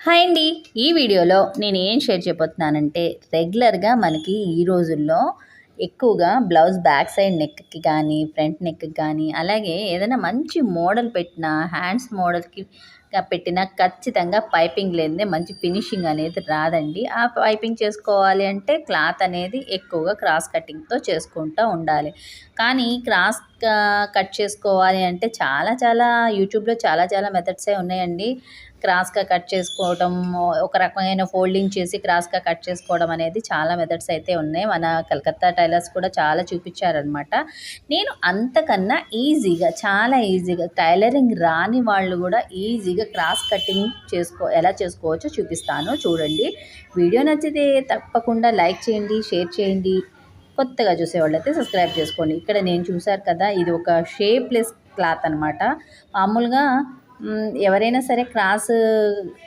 Hi అండి. ఈ వీడియోలో నేను ఏం షేర్ చేయబోతున్నానంటే రెగ్యులర్గా మనకి ఈ రోజుల్లో ఎక్కువగా బ్లౌజ్ బ్యాక్ సైడ్ నెక్కి కానీ ఫ్రంట్ నెక్కి కానీ అలాగే ఏదైనా మంచి మోడల్ పెట్టిన హ్యాండ్స్ మోడల్కి పెట్టిన ఖచ్చితంగా పైపింగ్ లేనిదే మంచి ఫినిషింగ్ అనేది రాదండి. ఆ పైపింగ్ చేసుకోవాలి అంటే క్లాత్ అనేది ఎక్కువగా క్రాస్ కటింగ్తో చేసుకుంటూ ఉండాలి. కానీ క్రాస్ కట్ చేసుకోవాలి అంటే చాలా చాలా యూట్యూబ్లో చాలా చాలా మెథడ్సే ఉన్నాయండి. క్రాస్గా కట్ చేసుకోవడం ఒక రకమైన ఫోల్డింగ్ చేసి క్రాస్గా కట్ చేసుకోవడం అనేది చాలా మెథడ్స్ అయితే ఉన్నాయి. మన కలకత్తా టైలర్స్ కూడా చాలా చూపించారనమాట నేను అంతకన్నా ఈజీగా చాలా ఈజీగా టైలరింగ్ రాని వాళ్ళు కూడా ఈజీగా క్రాస్ కటింగ్ చేసుకో ఎలా చేసుకోవచ్చో చూపిస్తాను. చూడండి. వీడియో నచ్చితే తప్పకుండా లైక్ చేయండి షేర్ చేయండి. కొత్తగా చూసేవాళ్ళైతే సబ్స్క్రైబ్ చేసుకోండి. ఇక్కడ నేను చూశారు కదా ఇది ఒక షేప్లెస్ క్లాత్ అనమాట మామూలుగా ఎవరైనా సరే క్రాస్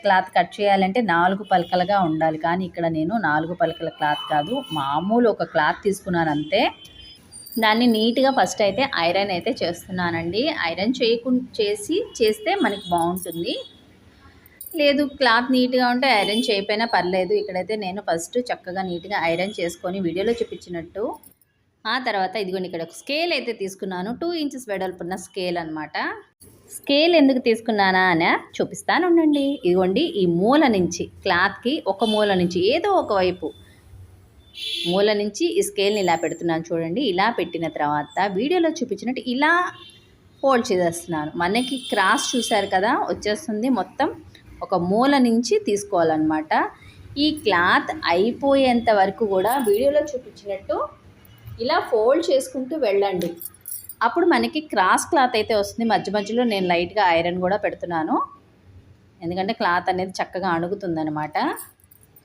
క్లాత్ కట్ చేయాలంటే నాలుగు పలకలుగా ఉండాలి. కానీ ఇక్కడ నేను నాలుగు పలకల క్లాత్ కాదు మామూలు ఒక క్లాత్ తీసుకున్నాను అంతే దాన్ని నీట్గా ఫస్ట్ అయితే ఐరన్ అయితే చేస్తున్నానండి. ఐరన్ చేయకు చేసి చేస్తే మనకి బాగుంటుంది. లేదు క్లాత్ నీట్గా ఉంటే ఐరన్ చేయకపోయినా పర్లేదు. ఇక్కడైతే నేను ఫస్ట్ చక్కగా నీట్గా ఐరన్ చేసుకొని వీడియోలో చూపించినట్టు. ఆ తర్వాత ఇదిగోండి ఇక్కడ ఒక స్కేల్ అయితే తీసుకున్నాను. టూ ఇంచెస్ వెడల్పున్న స్కేల్ అనమాట స్కేల్ ఎందుకు తీసుకున్నానా అని చూపిస్తాను ఉండండి. ఇదిగోండి ఈ మూల నుంచి క్లాత్కి ఒక మూల నుంచి ఏదో ఒక వైపు మూల నుంచి ఈ స్కేల్ని ఇలా పెడుతున్నాను చూడండి. ఇలా పెట్టిన తర్వాత వీడియోలో చూపించినట్టు ఇలా ఫోల్డ్ చేసేస్తున్నాను. మనకి క్రాస్ చూశారు కదా వచ్చేస్తుంది మొత్తం ఒక మూల నుంచి తీసుకోవాలన్నమాట. ఈ క్లాత్ అయిపోయేంత వరకు కూడా వీడియోలో చూపించినట్టు ఇలా ఫోల్డ్ చేసుకుంటూ వెళ్ళండి. అప్పుడు మనకి క్రాస్ క్లాత్ అయితే వస్తుంది. మధ్య మధ్యలో నేను లైట్గా ఐరన్ కూడా పెడుతున్నాను. ఎందుకంటే క్లాత్ అనేది చక్కగా అణుగుతుందనమాట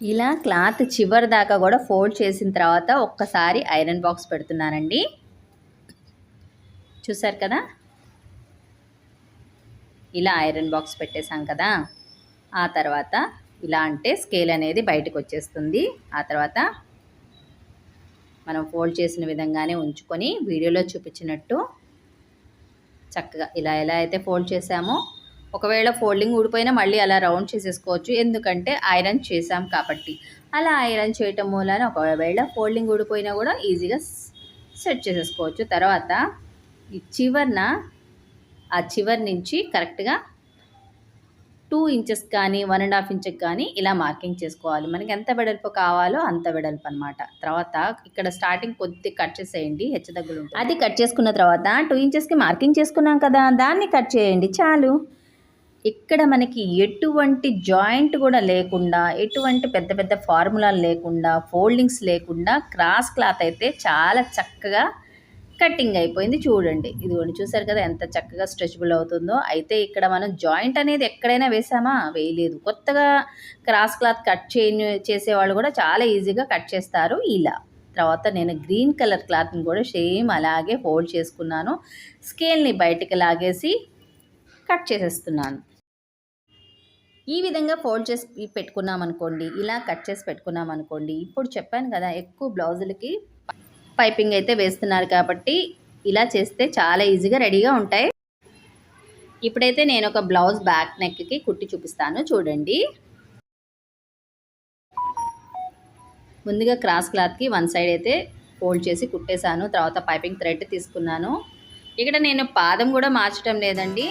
ఇలా క్లాత్ చివరి దాకా కూడా ఫోల్డ్ చేసిన తర్వాత ఒక్కసారి ఐరన్ బాక్స్ పెడుతున్నానండి. చూసారు కదా? ఇలా ఐరన్ బాక్స్ పెట్టేశాం కదా? ఆ తర్వాత ఇలా అంటే స్కేల్ అనేది బయటకు వచ్చేస్తుంది. ఆ తర్వాత మనం ఫోల్డ్ చేసిన విధంగానే ఉంచుకొని వీడియోలో చూపించినట్టు చక్కగా ఇలా ఎలా అయితే ఫోల్డ్ చేసామో ఒకవేళ ఫోల్డింగ్ ఊడిపోయినా మళ్ళీ అలా రౌండ్ చేసేసుకోవచ్చు. ఎందుకంటే ఐరన్ చేసాం కాబట్టి. అలా ఐరన్ చేయటం మూలాన ఒకవేళ ఫోల్డింగ్ ఊడిపోయినా కూడా ఈజీగా సెట్ చేసేసుకోవచ్చు. తర్వాత ఈ చివరిన ఆ చివరి నుంచి కరెక్ట్గా టూ ఇంచెస్ కానీ వన్ అండ్ హాఫ్ ఇంచెస్ కానీ ఇలా మార్కింగ్ చేసుకోవాలి. మనకి ఎంత వెడల్పు కావాలో అంత వెడల్పు అనమాట తర్వాత ఇక్కడ స్టార్టింగ్ కొద్ది కట్ చేసేయండి. హెచ్చదగ్గులు అది కట్ చేసుకున్న తర్వాత టూ ఇంచెస్కి మార్కింగ్ చేసుకున్నాం కదా దాన్ని కట్ చేయండి. చాలు. ఇక్కడ మనకి ఎటువంటి జాయింట్ కూడా లేకుండా ఎటువంటి పెద్ద పెద్ద ఫార్ములాలు లేకుండా ఫోల్డింగ్స్ లేకుండా క్రాస్ క్లాత్ అయితే చాలా చక్కగా కట్టింగ్ అయిపోయింది చూడండి. ఇదిగోండి చూసారు కదా ఎంత చక్కగా స్ట్రెచబుల్ అవుతుందో. అయితే ఇక్కడ మనం జాయింట్ అనేది ఎక్కడైనా వేసామా? వేయలేదు. కొత్తగా క్రాస్ క్లాత్ కట్ చేయ చేసేవాళ్ళు కూడా చాలా ఈజీగా కట్ చేస్తారు ఇలా. తర్వాత నేను గ్రీన్ కలర్ క్లాత్ని కూడా సేమ్ అలాగే ఫోల్డ్ చేసుకున్నాను. స్కేల్ని బయటికి లాగేసి కట్ చేసేస్తున్నాను. ఈ విధంగా ఫోల్డ్ చేసి పెట్టుకున్నాం అనుకోండి ఇలా కట్ చేసి పెట్టుకున్నాం అనుకోండి ఇప్పుడు చెప్పాను కదా ఎక్కువ బ్లౌజులకి పైపింగ్ అయితే వేస్తున్నారు కాబట్టి ఇలా చేస్తే చాలా ఈజీగా రెడీగా ఉంటాయి. ఇప్పుడైతే నేను ఒక బ్లౌజ్ బ్యాక్ నెక్కి కుట్టి చూపిస్తాను చూడండి. ముందుగా క్రాస్ క్లాత్కి వన్ సైడ్ అయితే ఫోల్డ్ చేసి కుట్టేశాను తర్వాత పైపింగ్ థ్రెడ్ తీసుకున్నాను. ఇక్కడ నేను పాదం కూడా మార్చడం లేదండి.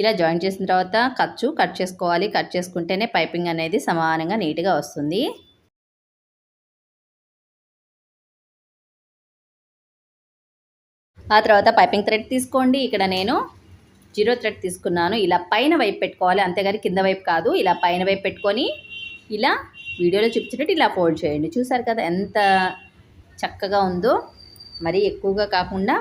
ఇలా జాయిన్ చేసిన తర్వాత ఖర్చు కట్ చేసుకోవాలి. కట్ చేసుకుంటేనే పైపింగ్ అనేది సమానంగా నీట్గా వస్తుంది. ఆ తర్వాత పైపింగ్ థ్రెడ్ తీసుకోండి. ఇక్కడ నేను జీరో థ్రెడ్ తీసుకున్నాను. ఇలా పైన వైపు పెట్టుకోవాలి. అంతేగాని కింద వైపు కాదు. ఇలా పైన వైపు పెట్టుకొని ఇలా వీడియోలో చూపించినట్టు ఇలా ఫోల్డ్ చేయండి. చూసారు కదా ఎంత చక్కగా ఉందో. మరీ ఎక్కువగా కాకుండా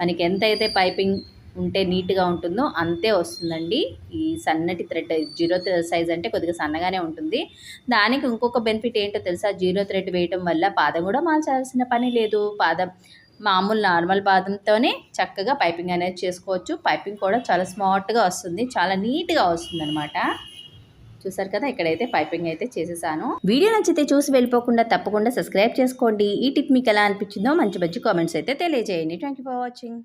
మనకి ఎంతైతే పైపింగ్ ఉంటే నీట్గా ఉంటుందో అంతే వస్తుందండి. ఈ సన్నటి థ్రెడ్ జీరో సైజ్ అంటే కొద్దిగా సన్నగానే ఉంటుంది. దానికి ఇంకొక బెనిఫిట్ ఏంటో తెలుసా? జీరో థ్రెడ్ వేయటం వల్ల పాదం కూడా మార్చాల్సిన పని లేదు. పాదం మామూలు నార్మల్ బాదంతోనే చక్కగా పైపింగ్ అనేది చేసుకోవచ్చు. పైపింగ్ కూడా చాలా స్మార్ట్గా వస్తుంది. చాలా నీట్గా వస్తుంది అనమాట చూసారు కదా ఇక్కడైతే పైపింగ్ అయితే చేసేసాను. వీడియో నచ్చితే చూసి వెళ్ళిపోకుండా తప్పకుండా సబ్స్క్రైబ్ చేసుకోండి. ఈ టిప్ మీకు ఎలా అనిపించిందో మంచి మంచి కామెంట్స్ అయితే తెలియజేయండి. Thank for watching.